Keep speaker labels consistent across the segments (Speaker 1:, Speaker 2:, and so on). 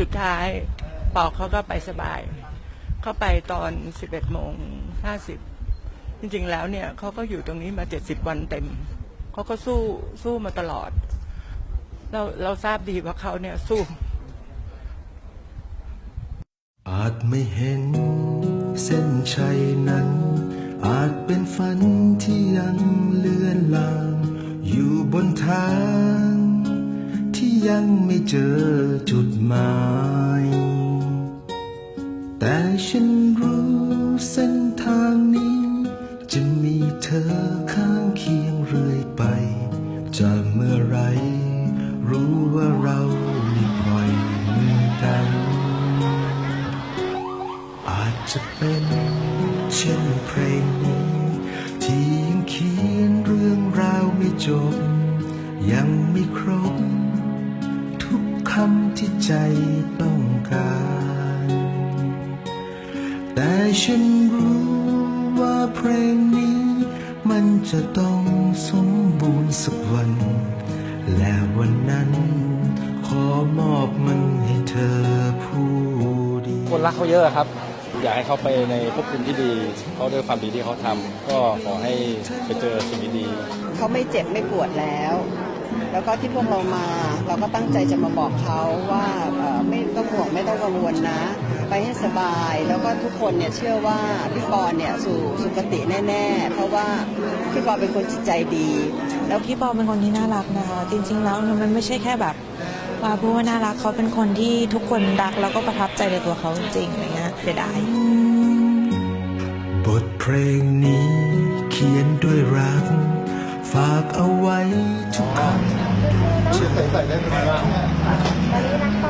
Speaker 1: สุดท้ายปอกเขาก็ไปสบาย เข้าไปตอน 11โมง50 จริงๆแล้วเนี่ยเขาก็อยู่ตรงนี้มา 70 วันเต็ม เขาก็สู้สู้มาตลอด เราเราทราบดีว่าเขาเนี่ยสู้
Speaker 2: อาจไม่เห็นเส้นชัยนั้น อาจเป็นฝันที่ยังเลือนลาง อยู่บนทาง ยังไม่เจอจุดหมาย แต่ฉันรู้เส้นทางนี้ จะมีเธอข้างเคียงเรื่อยไปจะเมื่อไร รู้ว่าเราไม่ปล่อยมือกัน อาจจะเป็นเช่นเพลงนี้ที่ยังเขียนเรื่องราวไม่จบ ยังไม่ ใจต้องการ แต่ฉันรู้ว่าเพลงนี้ มันจะต้องสมบูรณ์สักวัน และวันนั้น ขอมอบมันให้เธอผู้เดียว
Speaker 3: คนรักเขาเยอะครับ อยากให้เขาไปในภพภูมิที่ดี เขาด้วยความดีที่เขาทำก็ขอให้ไปเจอสิ่งดีๆ
Speaker 4: เขาไม่เจ็บไม่ปวดแล้ว แล้วก็ที่พวกเรามา เราก็ตั้งใจจะมาบอกเขาว่าเอ่อไม่ต้องห่วงไม่ต้องกังวลนะ ไปให้สบายแล้วก็ทุกคนเนี่ยเชื่อว่าพี่ปอนเนี่ยสู่สุคติแน่ ๆ เพราะว่าพี่ปอนเป็นคนจิตใจดี
Speaker 5: แล้วพี่ปอเป็นคนที่น่ารักนะคะจริง ๆ แล้วมันไม่ใช่แค่แบบว่าพูดว่าน่ารักเขาเป็นคนที่ทุกคนรักแล้วก็ประทับใจในตัวเขาจริงๆอะไรเงี้ยเสียดาย
Speaker 2: บทเพลงนี้เขียนด้วยรัก ฝากเอาไว้ทุกคำเ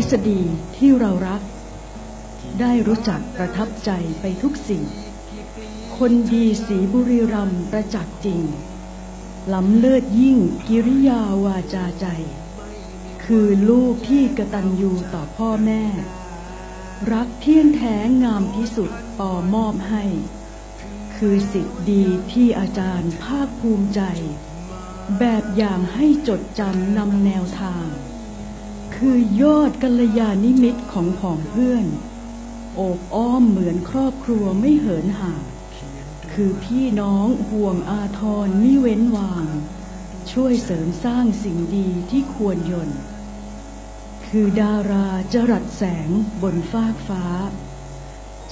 Speaker 2: ฤ
Speaker 6: ษฎีที่เรารัก ได้รู้จักประทับใจไปทุกสิ่ง คนดีสีบุรีรัมประจักษ์จริง ล้ำเลิศยิ่งกิริยาวาจาใจ คือลูกที่กระตัญญูต่อพ่อแม่ รักเที่ยงแท้งามที่สุดปอมอบให้ คือสิทธิ์ดีที่อาจารย์ภาคภูมิใจ แบบอย่างให้จดจำนำแนวทาง คือยอดกัลยาณิมิตของผองเพื่อน โอบอ้อมเหมือนครอบครัวไม่เหินห่าง คือพี่น้องห่วงอาทรมิเว้นวาง ช่วยเสริมสร้างสิ่งดีที่ควรยนต์ คือดาราจรัสแสงบนฟากฟ้า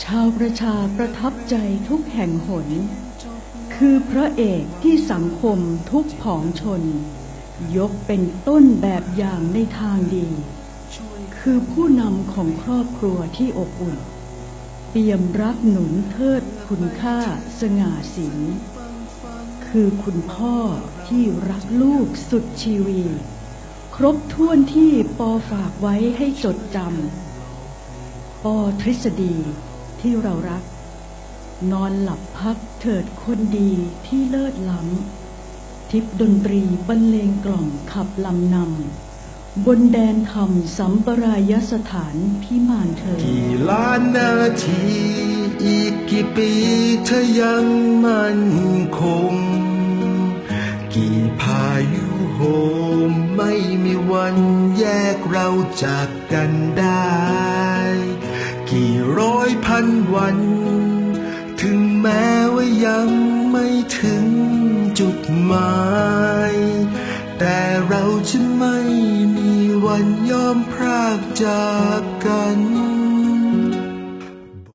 Speaker 6: ชาวประชาประทับใจทุกแห่งหน คือพระเอกที่สังคมทุกผองชน ยกเป็นต้นแบบอย่างในทางดี คือผู้นำของครอบครัวที่อบอุ่น เปี่ยมรักหนุนเทิดคุณค่าสง่าสิงคือคุณพ่อที่รักลูกสุดชีวี ครบถ้วนที่ปอฝากไว้ให้จดจำปอทฤษฎีที่เรารัก นอนหลับพักเถิดคนดีที่เลิศล้ำ ทิพดนตรีบรรเลงกล่อมขับลำนำ บนแดนธรรมสัมปรายสถานพิมานเธอ
Speaker 2: กี่ล้านนาที อีกกี่ปีเธอยังมั่นคง กี่พายุโหมไม่มีวันแยกเราจากกันได้ กี่ร้อยพันวัน ถึงแม้ว่ายังไม่ถึง เ